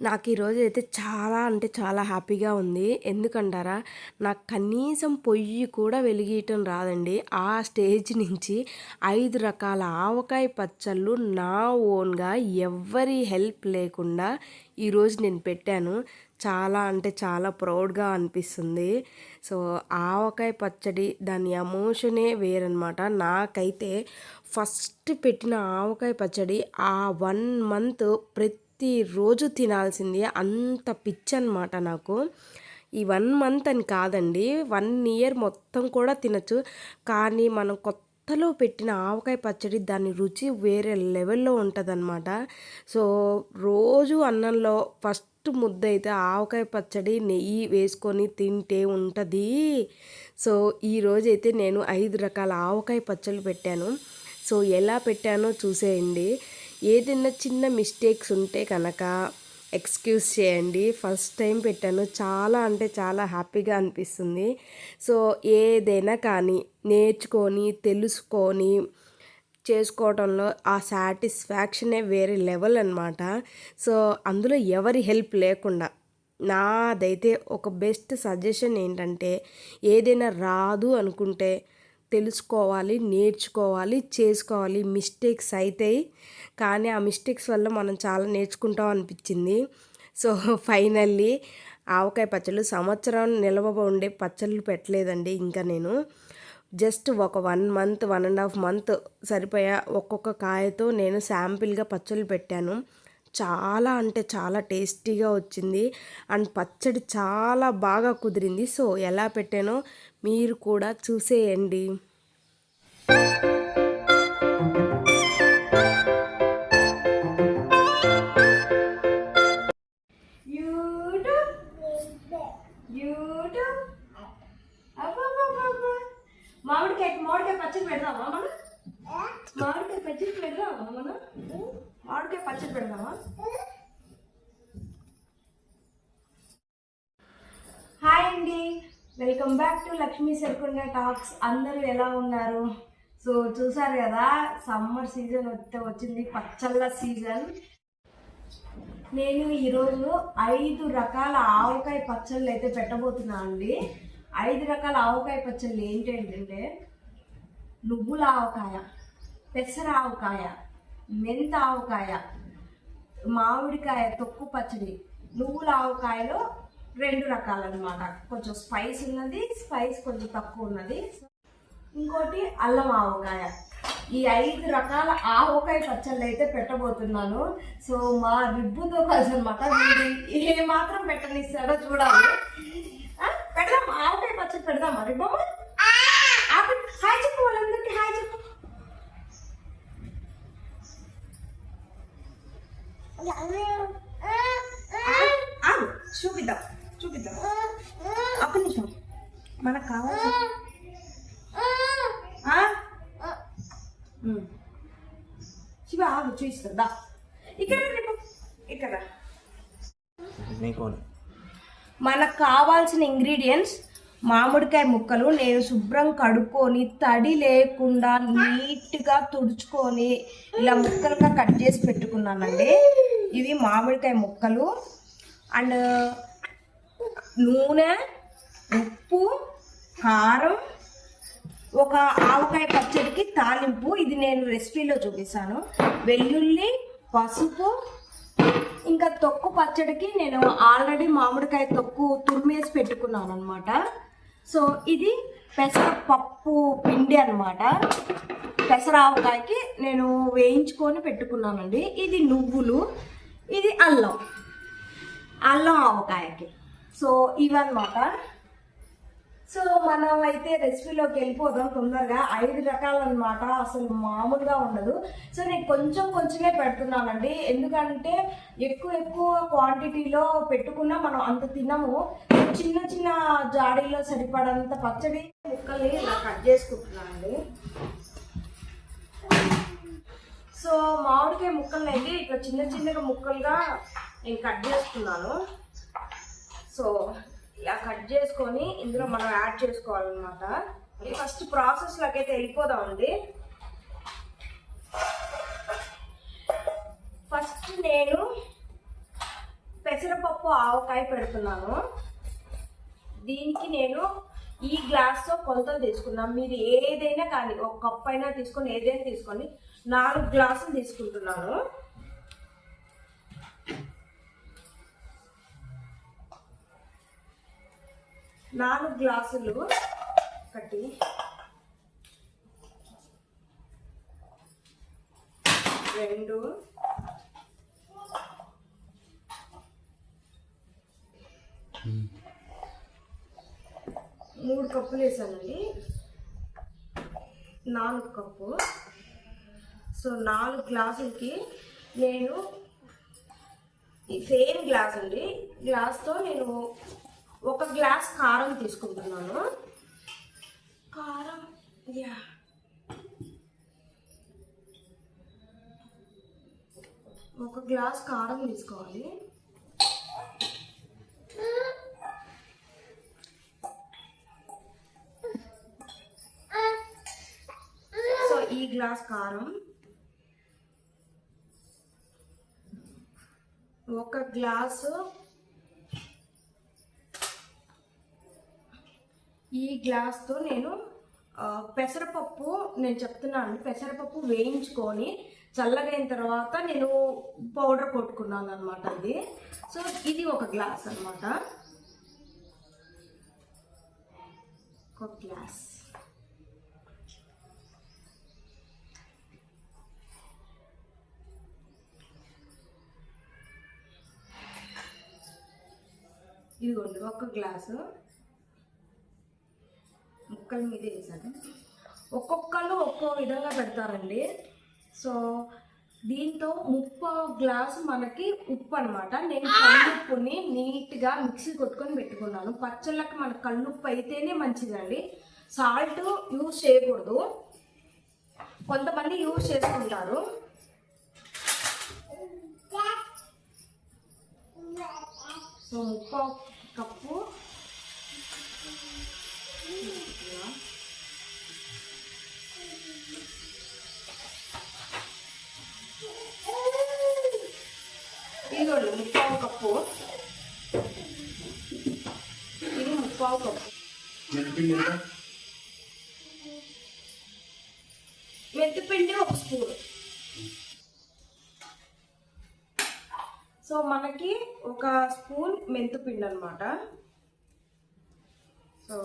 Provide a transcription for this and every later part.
నాకు ఈరోజు అయితే చాలా అంటే చాలా హ్యాపీగా ఉంది. ఎందుకంటారా? నాకు కనీసం పొయ్యి కూడా వెలిగియటం రాదండి. ఆ స్టేజ్ నుంచి ఐదు రకాల ఆవకాయ పచ్చళ్ళు నా ఓన్గా ఎవ్వరి హెల్ప్ లేకుండా ఈరోజు నేను పెట్టాను. చాలా అంటే చాలా ప్రౌడ్గా అనిపిస్తుంది. సో ఆవకాయ పచ్చడి దాని ఎమోషనే వేరనమాట నాకైతే ఫస్ట్ పెట్టిన ఆవకాయ పచ్చడి ఆ వన్ మంత్ ప్రతి ప్రతిరోజు తినాల్సింది. అంత పిచ్చి అనమాట నాకు. ఈ వన్ మంత్ అని కాదండి. వన్ ఇయర్ మొత్తం కూడా తినచ్చు. కానీ మనం కొత్తలో పెట్టిన ఆవకాయ పచ్చడి దాని రుచి వేరే లెవెల్లో ఉంటుందన్నమాట. సో రోజు అన్నంలో ఫస్ట్ ముద్ద అయితే ఆవకాయ పచ్చడి నెయ్యి వేసుకొని తింటే ఉంటుంది. సో ఈరోజైతే నేను ఐదు రకాల ఆవకాయ పచ్చళ్ళు పెట్టాను. సో ఎలా పెట్టానో చూసేయండి. ఏదైనా చిన్న మిస్టేక్స్ ఉంటే కనుక ఎక్స్క్యూజ్ చేయండి. ఫస్ట్ టైం పెట్టాను. చాలా అంటే చాలా హ్యాపీగా అనిపిస్తుంది. సో ఏదైనా కానీ నేర్చుకొని తెలుసుకొని చేసుకోవడంలో ఆ సాటిస్ఫాక్షనే వేరే లెవెల్ అనమాట సో అందులో ఎవరి హెల్ప్ లేకుండా నాదైతే ఒక బెస్ట్ సజెషన్ ఏంటంటే ఏదైనా రాదు అనుకుంటే తెలుసుకోవాలి నేర్చుకోవాలి చేసుకోవాలి. మిస్టేక్స్ అవుతాయి కానీ ఆ మిస్టేక్స్ వల్ల మనం చాలా నేర్చుకుంటాం అనిపించింది. సో ఫైనల్లీ ఆవకాయ పచ్చళ్ళు. సంవత్సరం నిల్వ ఉండే పచ్చళ్ళు పెట్టలేదండి ఇంకా నేను. జస్ట్ ఒక one month one and half month సరిపోయా ఒక్కొక్క కాయతో నేను శాంపిల్గా పచ్చళ్ళు పెట్టాను. చాలా అంటే చాలా టేస్టీగా వచ్చింది. అండ్ పచ్చడి చాలా బాగా కుదిరింది. సో ఎలా పెట్టానో మీరు కూడా చూసేయండి. మామిడికాయ మామిడికాయ పచ్చడి పెడదామా మనం మామిడికాయ పచ్చడి పెడదామా మనం మామిడికాయ పచ్చడి పెడదామా? హాయ్ అండి. Welcome back to Lakshmi Sarikonda talks అందరూ ఎలా ఉన్నారు? సో చూసారు కదా సమ్మర్ సీజన్ వస్తే వచ్చింది పచ్చళ్ళ సీజన్ నేను ఈరోజు ఐదు రకాల ఆవకాయ పచ్చళ్ళు అయితే పెట్టబోతున్నా అండి. ఐదు రకాల ఆవకాయ పచ్చళ్ళు ఏంటంటే నువ్వుల ఆవకాయ పెసర ఆవకాయ మెంత ఆవకాయ మామిడికాయ తొక్కు పచ్చడి. నువ్వుల ఆవకాయలో రెండు రకాలు అనమాట కొంచెం స్పైస్ ఉన్నది స్పైస్ కొంచెం తక్కువ ఉన్నది. ఇంకోటి అల్లం ఆవకాయ. ఈ ఐదు రకాల ఆవకాయ పచ్చళ్ళు అయితే పెట్టబోతున్నాను. సో మా రిబ్బుతో కలిసి అనమాట ఏ మాత్రం పెట్టనిస్తాడో చూడాలి. పెడదాం. ఆవకాయ పచ్చడి పెడదామా? రిబ్బమ్మ? ఆపు. హాయ్ చెప్పు వాళ్ళందరికీ. హాయ్ చెప్పు. చూపిద్దాం. చూపిద్దాం? ఒక్క నిమిషం. మనకు కావాలి ఆ? ఉమ్. శివ ఆగు చూపిస్తుందా ఇక్కడ ఇక్కడ మనకు కావాల్సిన ఇంగ్రీడియంట్స్ మామిడికాయ ముక్కలు నేను శుభ్రం కడుక్కొని తడి లేకుండా నీట్గా తుడుచుకొని ఇలా ముక్కలుగా కట్ చేసి పెట్టుకున్నానండి. ఇవి మామిడికాయ ముక్కలు. అండ్ నూనె ఉప్పు కారం ఒక ఆవకాయ పచ్చడికి తాలింపు. ఇది నేను రెసిపీలో చూపిస్తాను. వెల్లుల్లి పసుపు ఇంకా తొక్కు పచ్చడికి నేను ఆల్రెడీ మామిడికాయ తొక్కు తురిమేసి పెట్టుకున్నాను అనమాట సో ఇది పెసరపప్పు పిండి అనమాట పెసర ఆవకాయకి నేను వేయించుకొని పెట్టుకున్నానండి. ఇది నువ్వులు ఇది అల్లం. అల్లం ఆవకాయకి. సో ఇవన్నమాట. సో మనం అయితే రెసిపీలోకి వెళ్ళిపోదాం తొందరగా. ఐదు రకాలు అనమాట అసలు మామూలుగా ఉండదు. సో నేను కొంచెం కొంచెమే పెడుతున్నానండి. ఎందుకంటే ఎక్కువ ఎక్కువ క్వాంటిటీలో పెట్టుకున్నా మనం అంత తినము. చిన్న చిన్న జాడీలో సరిపడంత పచ్చడి ముక్కల్ని ఇలా కట్ చేసుకుంటున్నానండి. సో మామిడికాయ ముక్కల్ని అయితే ఇట్లా చిన్న చిన్నగా ముక్కలుగా నేను కట్ చేసుకున్నాను. సో ఇలా కట్ చేసుకొని ఇందులో మనం యాడ్ చేసుకోవాలన్నమాట. ఫస్ట్ ప్రాసెస్లోకి అయితే వెళ్ళిపోదామండి. ఫస్ట్ నేను పెసరపప్పు ఆవకాయ పెడుతున్నాను. దీనికి నేను ఈ గ్లాస్తో కొలతలు తీసుకున్నాను. మీరు ఏదైనా కానీ ఒక కప్ అయినా తీసుకొని ఏదైనా తీసుకొని నాలుగు గ్లాసులు తీసుకుంటున్నాను. నాలుగు గ్లాసులు ఒకటి రెండు. మూడు కప్పులు వేసానండి. నాలుగు కప్పు. సో నాలుగు గ్లాసులకి నేను ఈ సేమ్ గ్లాస్ అండి. గ్లాస్తో నేను ఒక గ్లాస్ కారం తీసుకుంటున్నాను. కారం యా. ఒక గ్లాస్ కారం తీసుకోవాలి. సో ఈ గ్లాస్ కారం. ఒక గ్లాసు ఈ గ్లాస్తో నేను పెసరపప్పు నేను చెప్తున్నాను పెసరపప్పు వేయించుకొని చల్లగైన తర్వాత నేను పౌడర్ కొట్టుకున్నాను అనమాట అది. సో ఇది ఒక గ్లాస్ అనమాట ఒక గ్లాస్ ఇదిగోండి ఒక గ్లాసు ముక్కల మీద వేసాను ఒక్కొక్కళ్ళు ఒక్కో విధంగా పెడతారండి. సో దీంతో ముప్ప గ్లాసు మనకి ఉప్పు అనమాట నేను కళ్ళుప్పుని నీట్గా మిక్సీ కొట్టుకొని పెట్టుకున్నాను. పచ్చళ్ళకి మన కళ్ళుప్పు అయితేనే మంచిదండి. సాల్ట్ యూజ్ చేయకూడదు. కొంతమంది యూజ్ చేసుకుంటారు. సో ముప్ప కప్పు ఇదిగోండి ముప్పావు కప్పు. ఇది ముప్పావు కప్పు. మెంతిపిండి ఒక స్పూన్. సో మనకి ఒక స్పూన్ మెంతిపిండి అనమాట సో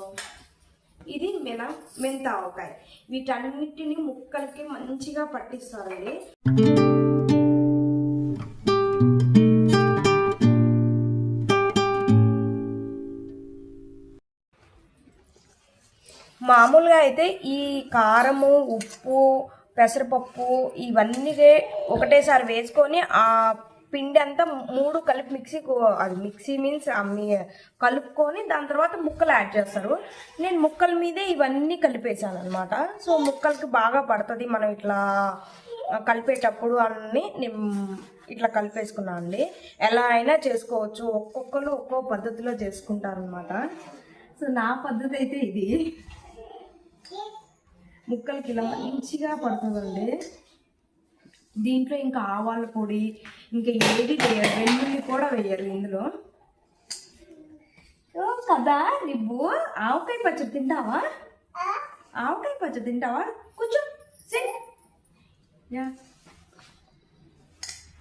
ఇది మెన మెంత ఆవకాయ వీటన్నిటిని ముక్కలకి మంచిగా పట్టిస్తారండి. మామూలుగా అయితే ఈ కారము ఉప్పు పెసరపప్పు ఇవన్నీ ఒకటేసారి వేసుకొని ఆ పిండి అంతా మూడు కలిపి మిక్సీ అది మిక్సీ మీన్స్ కలుపుకొని దాని తర్వాత ముక్కలు యాడ్ చేస్తారు. నేను ముక్కల మీదే ఇవన్నీ కలిపేసాను అనమాట సో ముక్కలకి బాగా పడుతుంది. మనం ఇట్లా కలిపేటప్పుడు అన్ని నేను ఇట్లా కలిపేసుకున్నాను అండి. ఎలా అయినా చేసుకోవచ్చు. ఒక్కొక్కరు ఒక్కో పద్ధతిలో చేసుకుంటారు అనమాట సో నా పద్ధతి అయితే ఇది. ముక్కలకి ఇలా మంచిగా పడుతుందండి. దీంట్లో ఇంకా ఆవాల పొడి ఇంకా ఏది వేయరు వెల్లుల్లి కూడా వేయరు ఇందులో. ఓ కదా నివ్వు ఆవకాయ పచ్చడి తింటావా? ఆవకాయ పచ్చడి తింటావా? కూర్చో sit. యా.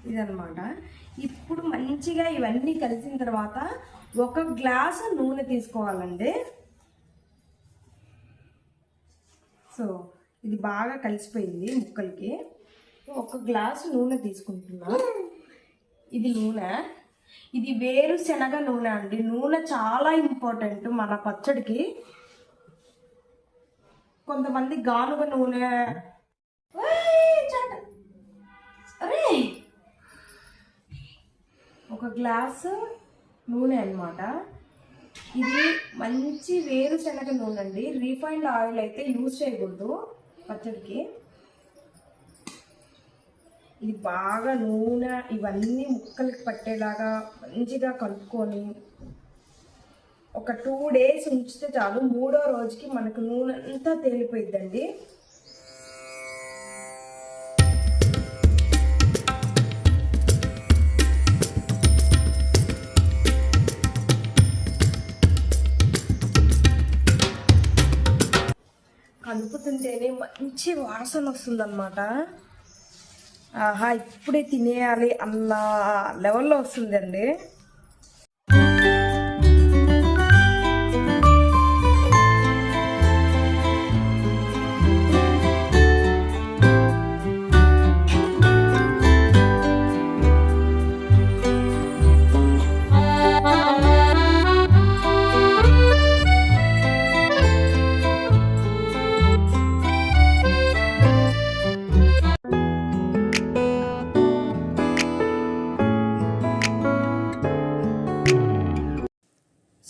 ఇదనమాట ఇప్పుడు మంచిగా ఇవన్నీ కలిసిన తర్వాత ఒక గ్లాసు నూనె తీసుకోవాలండి. సో ఇది బాగా కలిసిపోయింది ముక్కలకి. ఒక గ్లాసు నూనె తీసుకుంటున్నా. ఇది నూనె. ఇది వేరుశనగ నూనె అండి. నూనె చాలా ఇంపార్టెంట్ మన పచ్చడికి. కొంతమంది గానుగ నూనె. అరే. ఒక గ్లాసు నూనె అన్నమాట. ఇది మంచి వేరుశనగ నూనె అండి రీఫైండ్ ఆయిల్ అయితే యూజ్ చేయకూడదు పచ్చడికి. ఇది బాగా నూనె ఇవన్నీ ముక్కలకి పట్టేలాగా మంచిగా కలుపుకొని ఒక టూ డేస్ ఉంచితే చాలు మూడో రోజుకి మనకు నూనె అంతా తేలిపోయిద్దండి. కలుపుతుంటేనే మంచి వాసన వస్తుందన్నమాట. ఆహా ఇప్పుడే తినేయాలి అన్న లెవెల్లో వస్తుందండి.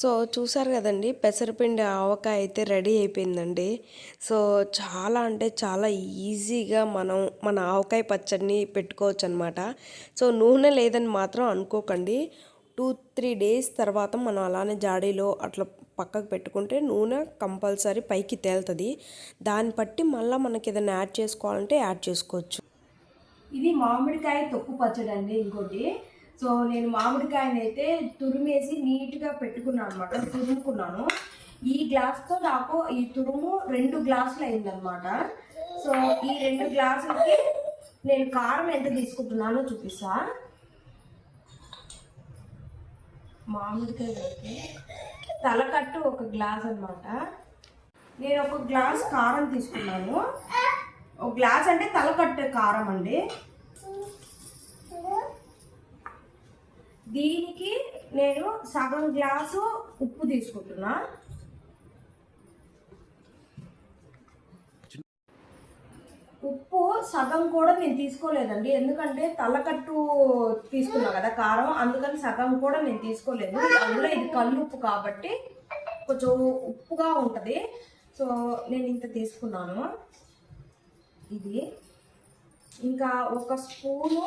సో చూసారు కదండి పెసరపిండి ఆవకాయ అయితే రెడీ అయిపోయిందండి. సో చాలా అంటే చాలా ఈజీగా మనం మన ఆవకాయ పచ్చడిని పెట్టుకోవచ్చు అనమాట సో నూనె లేదని మాత్రం అనుకోకండి. టూ త్రీ డేస్ తర్వాత మనం అలానే జాడీలో అట్లా పక్కకు పెట్టుకుంటే నూనె కంపల్సరీ పైకి తేలుతుంది. దాన్ని బట్టి మళ్ళీ మనకి ఏదైనా యాడ్ చేసుకోవాలంటే యాడ్ చేసుకోవచ్చు. ఇది మామిడికాయ తొక్కు పచ్చడి అండి ఇంకోటి. సో నేను మామిడికాయని అయితే తురిమేసి నీట్గా పెట్టుకున్నాను అనమాట తురుముకున్నాను. ఈ గ్లాస్తో నాకు ఈ తురుము రెండు గ్లాసులు అయిందనమాట సో ఈ రెండు గ్లాసులకి నేను కారం ఎంత తీసుకుంటున్నానో చూపిస్తా. మామిడికాయ తలకట్టు ఒక గ్లాస్ అన్నమాట. నేను ఒక గ్లాస్ కారం తీసుకున్నాను. ఒక గ్లాస్ అంటే తలకట్టు కారం అండి. దీనికి నేను సగం గ్లాసు ఉప్పు తీసుకుంటున్నా. ఉప్పు సగం కూడా నేను తీసుకోలేదండి. ఎందుకంటే తలకట్టు తీసుకున్నా కదా కారం అందుకని సగం కూడా నేను తీసుకోలేదు. అందులో ఇది కల్లుప్పు కాబట్టి కొంచెం ఉప్పుగా ఉంటుంది. సో నేను ఇంత తీసుకున్నాను. ఇది. ఇంకా ఒక స్పూను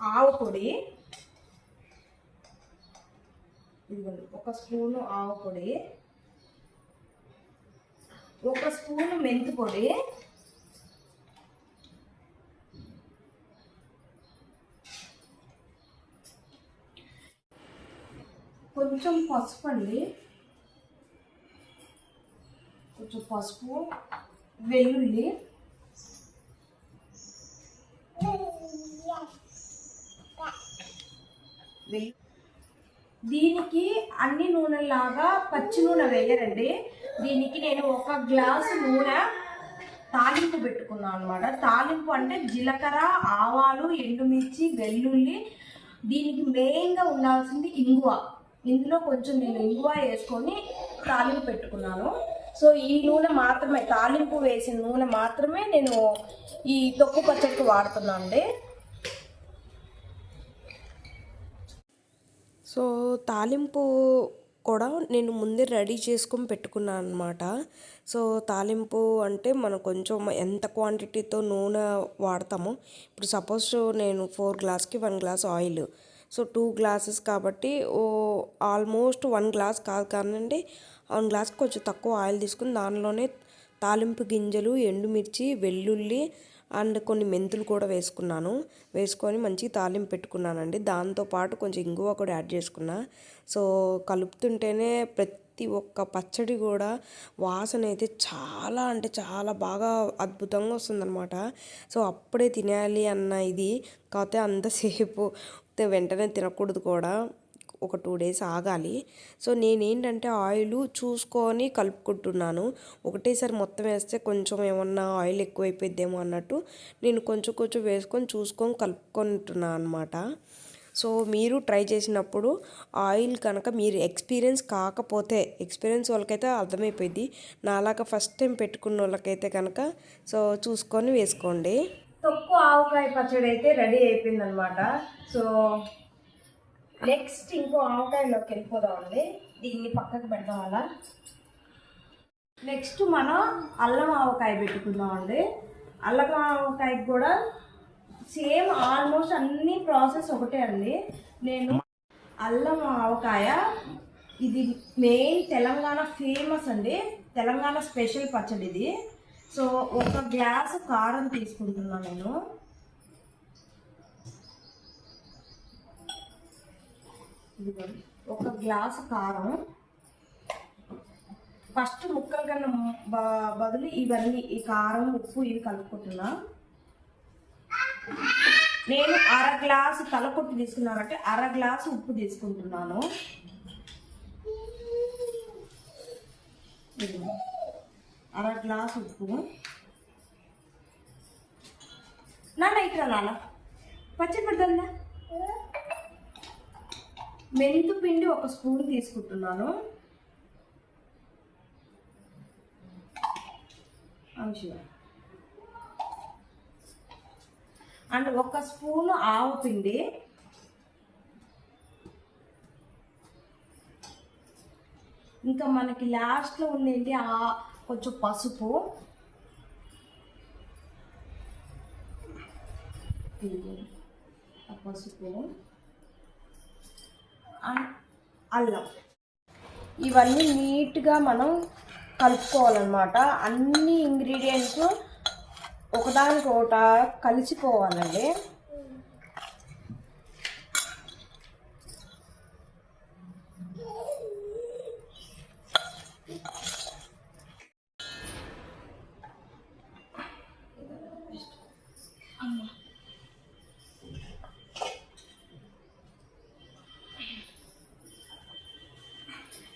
ఆవు పొడి. ఇదిగోండి ఒక స్పూను ఆవు పొడి. ఒక స్పూను మెంతి పొడి. కొంచెం పసుపు అండి. కొంచెం పసుపు వెల్లుల్లి. దీనికి అన్ని నూనెలాగా పచ్చి నూనె వేయరండి. దీనికి నేను ఒక గ్లాసు నూనె తాలింపు పెట్టుకున్నాను అనమాట తాలింపు అంటే జీలకర్ర ఆవాలు ఎండుమిర్చి వెల్లుల్లి. దీనికి మెయిన్గా ఉండాల్సింది ఇంగువ. ఇందులో కొంచెం నేను ఇంగువ వేసుకొని తాలింపు పెట్టుకున్నాను. సో ఈ నూనె మాత్రమే తాలింపు వేసిన నూనె మాత్రమే నేను ఈ తొక్కు పచ్చడికి వాడుతున్నాను అండి సో తాలింపు కూడా నేను ముందే రెడీ చేసుకొని పెట్టుకున్నాను అనమాట సో తాలింపు అంటే మనం కొంచెం ఎంత క్వాంటిటీతో నూనె వాడతామో ఇప్పుడు సపోజ్ నేను ఫోర్ గ్లాస్కి one glass oil so two glasses కాబట్టి ఓ ఆల్మోస్ట్ వన్ గ్లాస్ కాదు కానండి వన్ గ్లాస్కి కొంచెం తక్కువ ఆయిల్ తీసుకుని దానిలోనే తాలింపు గింజలు ఎండుమిర్చి వెల్లుల్లి అండ్ కొన్ని మెంతులు కూడా వేసుకున్నాను. వేసుకొని మంచి తాలింపు పెట్టుకున్నానండి. దాంతోపాటు కొంచెం ఇంగువ కూడా యాడ్ చేసుకున్నా. సో కలుపుతుంటేనే ప్రతి ఒక్క పచ్చడి కూడా వాసన అయితే చాలా అంటే చాలా బాగా అద్భుతంగా వస్తుందన్నమాట. సో అప్పుడే తినాలి అన్న ఇది. కాకపోతే అంతసేపు వెంటనే తినకూడదు కూడా. ఒక టూ డేస్ ఆగాలి. సో నేనేంటంటే ఆయిల్ చూసుకొని కలుపుకుంటున్నాను. ఒకటేసారి మొత్తం వేస్తే కొంచెం ఏమన్నా ఆయిల్ ఎక్కువైపోయిద్దేమో అన్నట్టు నేను కొంచెం కొంచెం వేసుకొని చూసుకొని కలుపుకుంటున్నాను అనమాట సో మీరు ట్రై చేసినప్పుడు ఆయిల్ కనుక మీరు ఎక్స్పీరియన్స్ కాకపోతే ఎక్స్పీరియన్స్ వాళ్ళకైతే అర్థమైపోయింది నాలాగా ఫస్ట్ టైం పెట్టుకున్న వాళ్ళకైతే కనుక సో చూసుకొని వేసుకోండి. తొక్కు ఆవకాయ పచ్చడి అయితే రెడీ అయిపోయింది అనమాట సో నెక్స్ట్ ఇంకో ఆవకాయలోకి వెళ్ళిపోదామండి దీన్ని పక్కకు పెడదాం అలా నెక్స్ట్ మనం అల్లం ఆవకాయ పెట్టుకుందామండి అల్లం ఆవకాయకి కూడా సేమ్ ఆల్మోస్ట్ అన్ని ప్రాసెస్ ఒకటే అండి. నేను అల్లం ఆవకాయ ఇది మెయిన్ తెలంగాణ ఫేమస్ అండి. తెలంగాణ స్పెషల్ పచ్చడి ఇది సో ఒక గ్లాసు కారం తీసుకుంటున్నాను నేను. ఇదిగోండి. ఒక గ్లాసు కారం ఫస్ట్ ముక్కల కన్నా బ- బదులు ఇవన్నీ ఈ కారం ఉప్పు ఇవి కలుపుకుంటున్నా. నేను అర గ్లాసు తలకొట్టు తీసుకున్నానంటే అర గ్లాసు ఉప్పు తీసుకుంటున్నాను. అర గ్లాసు ఉప్పు. నాన్న ఇక్కడ నాన్న. పచ్చి మెంతు పిండి ఒక స్పూన్ తీసుకుంటున్నాను. అండ్ ఒక స్పూన్ ఆవు పిండి. ఇంకా మనకి లాస్ట్లో ఉందేంటి? ఆ కొంచెం పసుపు. పసుపు. అండ్ అల్లం. ఇవన్నీ నీట్గా మనం కలుపుకోవాలన్నమాట. అన్ని ఇంగ్రీడియంట్స్ ఒకదానికొకట కలిసిపోవాలండి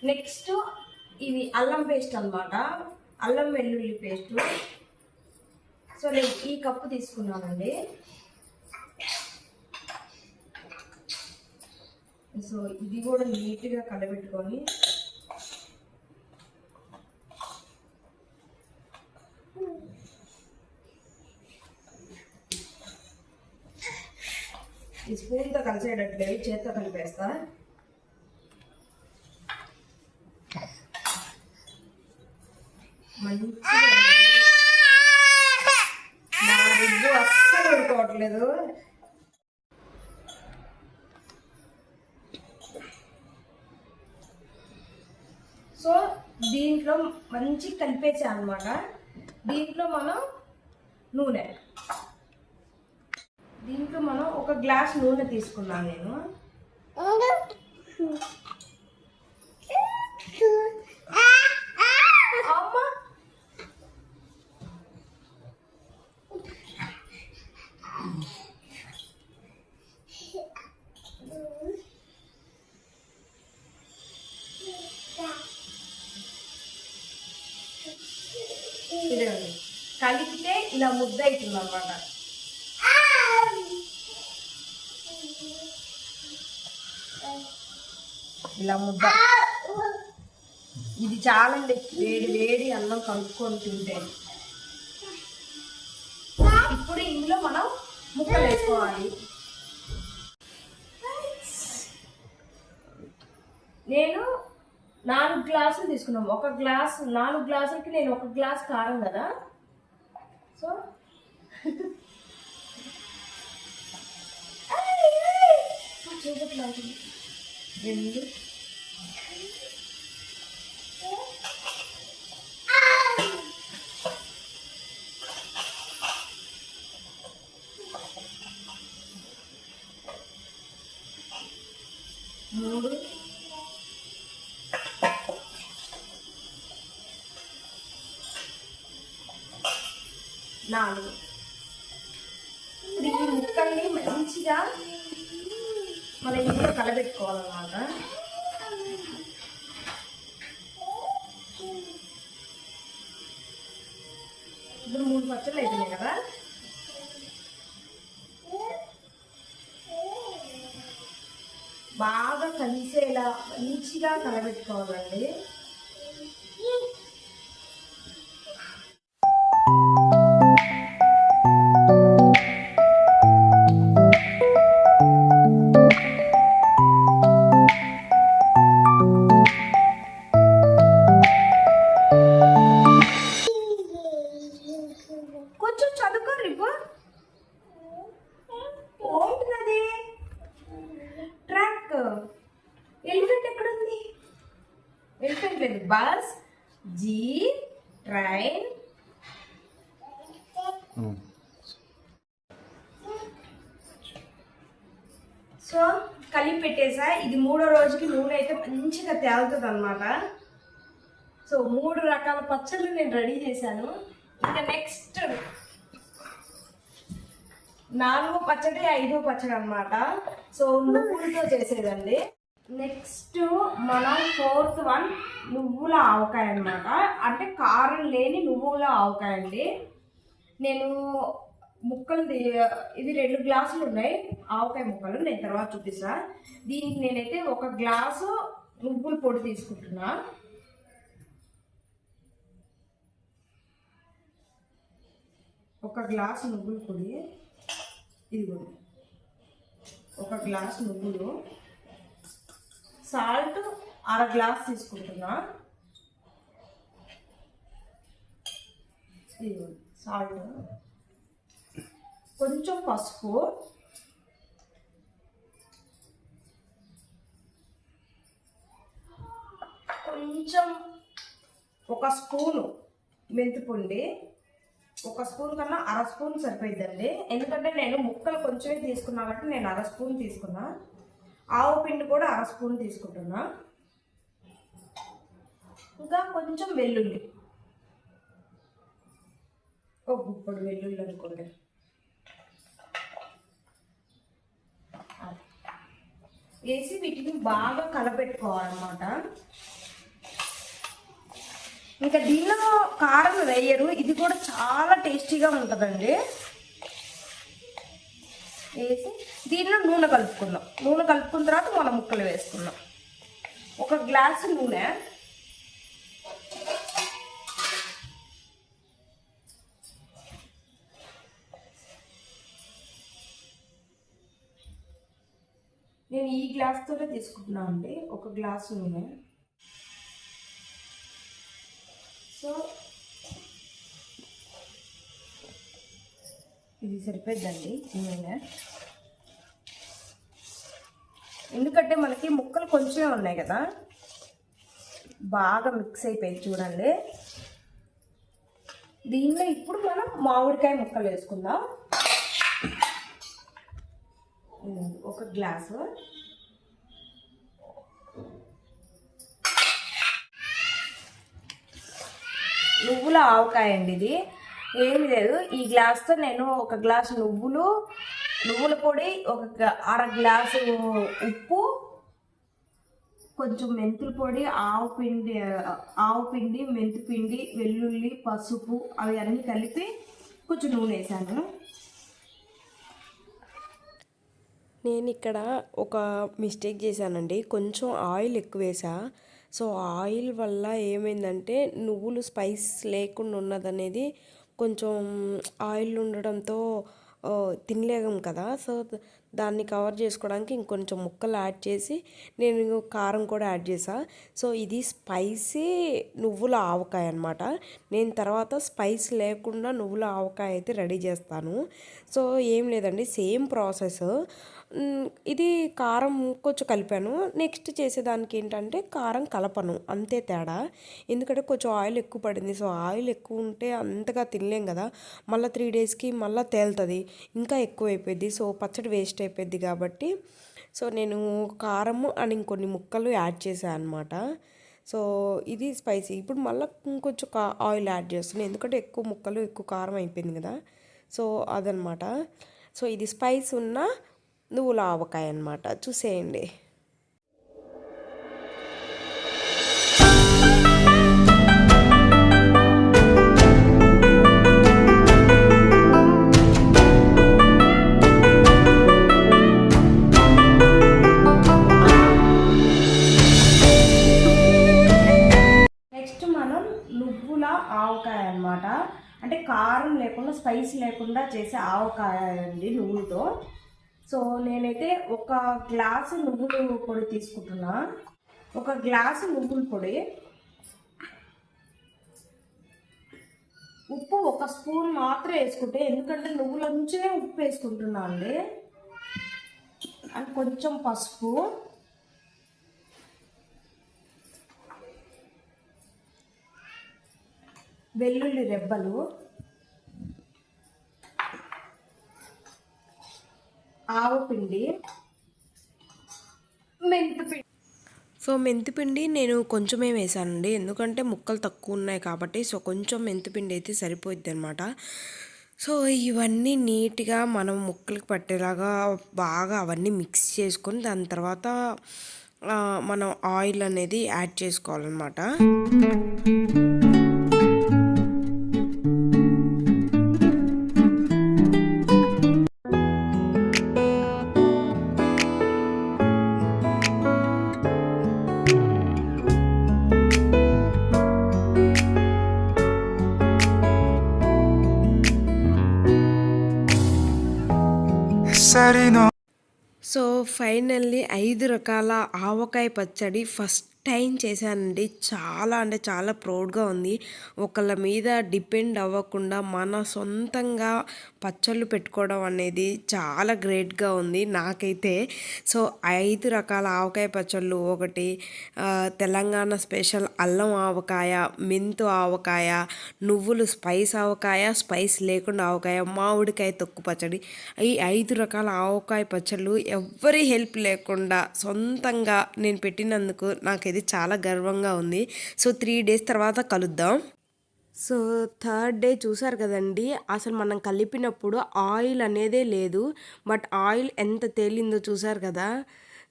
నెక్స్ట్ ఇది అల్లం పేస్ట్ అన్నమాట. అల్లం వెల్లుల్లి పేస్ట్. సో నేను ఈ కప్పు తీసుకున్నానండి. సో ఇది కూడా నీట్గా కలబెట్టుకొని. ఈ స్పూన్తో కలిసేటట్లేదు చేత్తో కలిపేస్తా. మంచిగా అస్సలు ఉడుకోవట్లేదు సో దీంట్లో మంచి కలిపేసా అనమాట దీంట్లో మనం నూనె. దీంట్లో మనం ఒక గ్లాస్ నూనె తీసుకున్నాను నేను. ఇలా ముద్ద అవుతుంది అనమాట ఇలా ముద్ద. ఇది చాలండి వేడి వేడి అన్నం కలుపుకొని తింటే. ఇప్పుడు ఇందులో మనం ముక్కలు వేసుకోవాలి. నేను నాలుగు గ్లాసులు తీసుకున్నాం. ఒక గ్లాస్ నాలుగు గ్లాసులకి నేను ఒక గ్లాస్ కారం కదా. సో చూపట్లాడుతుంది రెండు మూడు నాలుగు కలబెట్టుకోవాలన్నమాట ఇప్పుడు మూడు పచ్చళ్ళు అయిపోయినాయి కదా. బాగా కలిసేలా మంచిగా కలబెట్టుకోవాలండి. మంచిగా తేలుతుంది అనమాట సో మూడు రకాల పచ్చళ్ళు నేను రెడీ చేశాను. ఇంకా నెక్స్ట్ నాలుగో పచ్చడి ఐదో పచ్చడి అనమాట సో నువ్వులతో చేసేదండి. నెక్స్ట్ మనం ఫోర్త్ వన్ నువ్వుల ఆవకాయ అన్నమాట. అంటే కారం లేని నువ్వుల ఆవకాయ అండి. నేను ముక్కలు ఇది రెండు గ్లాసులు ఉన్నాయి. ఆవకాయ ముక్కలు నేను తర్వాత చూపిస్తా. దీనికి నేనైతే ఒక గ్లాసు నువ్వుల పొడి తీసుకుంటున్నా. ఒక గ్లాసు నువ్వుల పొడి ఇదిగోండి ఒక గ్లాస్ నువ్వులు సాల్ట్ అర గ్లాస్ తీసుకుంటున్నా. ఇదిగోండి సాల్ట్. కొంచెం పసుపు కొంచెం ఒక స్పూను మెంతిపిండి ఒక స్పూన్ కన్నా అర స్పూన్ సరిపోయిద్దండి. ఎందుకంటే నేను ముక్కలు కొంచెమే తీసుకున్నా కాబట్టి నేను అర స్పూన్ తీసుకున్నా. ఆవు పిండి కూడా అర స్పూన్ తీసుకుంటున్నా. ఇంకా కొంచెం వెల్లుల్లి. ఒక గుప్పడు వెల్లుల్లి అనుకోండి. వేసి వీటిని బాగా కలపెట్టుకోవాలన్నమాట. ఇంకా దీనిలో కారం వేయరు. ఇది కూడా చాలా టేస్టీగా ఉంటుందండి. వేసి దీనిలో నూనె కలుపుకుందాం. నూనె కలుపుకున్న తర్వాత మనం ముక్కలు వేసుకుందాం. ఒక గ్లాసు నూనె. నేను ఈ గ్లాస్తోనే తీసుకుంటున్నాను అండి ఒక గ్లాసు నూనె. ఇది సరిపోద్దండి చిన్నగా ఎందుకంటే మనకి ముక్కలు కొంచెమే ఉన్నాయి కదా. బాగా మిక్స్ అయిపోయి చూడండి. దీనిలో ఇప్పుడు మనం మామిడికాయ ముక్కలు వేసుకుందాం. ఒక గ్లాసు నువ్వుల ఆవకాయ అండి ఇది. ఏమి లేదు. ఈ గ్లాస్తో నేను ఒక గ్లాస్ నువ్వులు నువ్వుల పొడి ఒక అర గ్లాసు ఉప్పు కొంచెం మెంతుల పొడి ఆవు పిండి ఆవు పిండి మెంతు పిండి వెల్లుల్లి పసుపు అవి అన్నీ కలిపి కొంచెం నూనె వేసాను. నేను ఇక్కడ ఒక మిస్టేక్ చేశానండి. కొంచెం ఆయిల్ ఎక్కువ వేసా సో ఆయిల్ వల్ల ఏమైందంటే నువ్వులు స్పైస్ లేకుండా ఉన్నదనేది కొంచెం ఆయిల్ ఉండడంతో ఆ, తినలేము కదా. సో దాన్ని కవర్ చేసుకోవడానికి ఇంకొంచెం ముక్కలు యాడ్ చేసి నేను కారం కూడా యాడ్ చేసా సో ఇది స్పైసీ నువ్వుల ఆవకాయ అనమాట నేను తర్వాత స్పైస్ లేకుండా నువ్వుల ఆవకాయ అయితే రెడీ చేస్తాను. సో ఏం లేదండి సేమ్ ప్రాసెస్. ఇది కారం కొంచెం కలిపాను. నెక్స్ట్ చేసేదానికి ఏంటంటే కారం కలపను. అంతే తేడా. ఎందుకంటే కొంచెం ఆయిల్ ఎక్కువ పడింది. సో ఆయిల్ ఎక్కువ ఉంటే అంతగా తినలేం కదా. మళ్ళీ త్రీ డేస్కి మళ్ళీ తేలుతుంది. ఇంకా ఎక్కువ అయిపోయింది సో పచ్చడి వేస్ట్ అయిపోయింది కాబట్టి. సో నేను కారము అండ్ ఇంకొన్ని ముక్కలు యాడ్ చేశాను అనమాట సో ఇది స్పైసీ. ఇప్పుడు మళ్ళీ ఇంకొంచెం కా ఆయిల్ యాడ్ చేస్తున్నాను ఎందుకంటే ఎక్కువ ముక్కలు ఎక్కువ కారం అయిపోయింది కదా. సో అదనమాట సో ఇది స్పైస్ ఉన్న నువ్వుల ఆవకాయ అనమాట చూసేయండి. నెక్స్ట్ మనం నువ్వుల ఆవకాయ అన్నమాట అంటే కారం లేకుండా స్పైస్ లేకుండా చేసే ఆవకాయ అండి నువ్వులతో సో నేనైతే ఒక గ్లాసు నువ్వుల పొడి తీసుకుంటున్నా. ఒక గ్లాసు నువ్వుల పొడి. ఉప్పు ఒక స్పూన్ మాత్రం వేసుకుంటే ఎందుకంటే నువ్వుల నుంచే ఉప్పు వేసుకుంటున్నా అండి. అండ్ కొంచెం పసుపు. వెల్లుల్లి రెబ్బలు. ఆవు పిండి మెంతిపిండి సో మెంతిపిండి నేను కొంచెమే వేసానండి ఎందుకంటే ముక్కలు తక్కువ ఉన్నాయి కాబట్టి సో కొంచెం మెంతిపిండి అయితే సరిపోద్ది అనమాట సో ఇవన్నీ నీట్గా మనం ముక్కలకి పట్టేలాగా బాగా అవన్నీ మిక్స్ చేసుకొని దాని తర్వాత మనం ఆయిల్ అనేది యాడ్ చేసుకోవాలన్నమాట. సో ఫైనల్లీ ఐదు రకాల ఆవకాయ పచ్చడి ఫస్ట్ టైం చేశానండి. చాలా అంటే చాలా ప్రౌడ్గా ఉంది. ఒకళ్ళ మీద డిపెండ్ అవ్వకుండా మన సొంతంగా పచ్చళ్ళు పెట్టుకోవడం అనేది చాలా గ్రేట్గా ఉంది నాకైతే. సో ఐదు రకాల ఆవకాయ పచ్చళ్ళు ఒకటి తెలంగాణ స్పెషల్ అల్లం ఆవకాయ మెంతు ఆవకాయ నువ్వులు స్పైస్ ఆవకాయ స్పైస్ లేకుండా ఆవకాయ మామిడికాయ తొక్కు పచ్చడి. ఈ ఐదు రకాల ఆవకాయ పచ్చళ్ళు ఎవ్వరి హెల్ప్ లేకుండా సొంతంగా నేను పెట్టినందుకు నాకు ఇది చాలా గర్వంగా ఉంది. సో త్రీ డేస్ తర్వాత కలుద్దాం. సో థర్డ్ డే చూసారు కదండి అసలు మనం కలిపినప్పుడు ఆయిల్ అనేదే లేదు. బట్ ఆయిల్ ఎంత తేలిందో చూసారు కదా.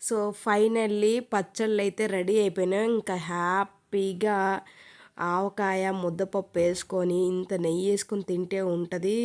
సో ఫైనల్లీ పచ్చళ్ళు అయితే రెడీ అయిపోయినాయి. ఇంకా హ్యాపీగా ఆవకాయ ముద్దపప్పు వేసుకొని ఇంత నెయ్యి వేసుకొని తింటే ఉంటుంది.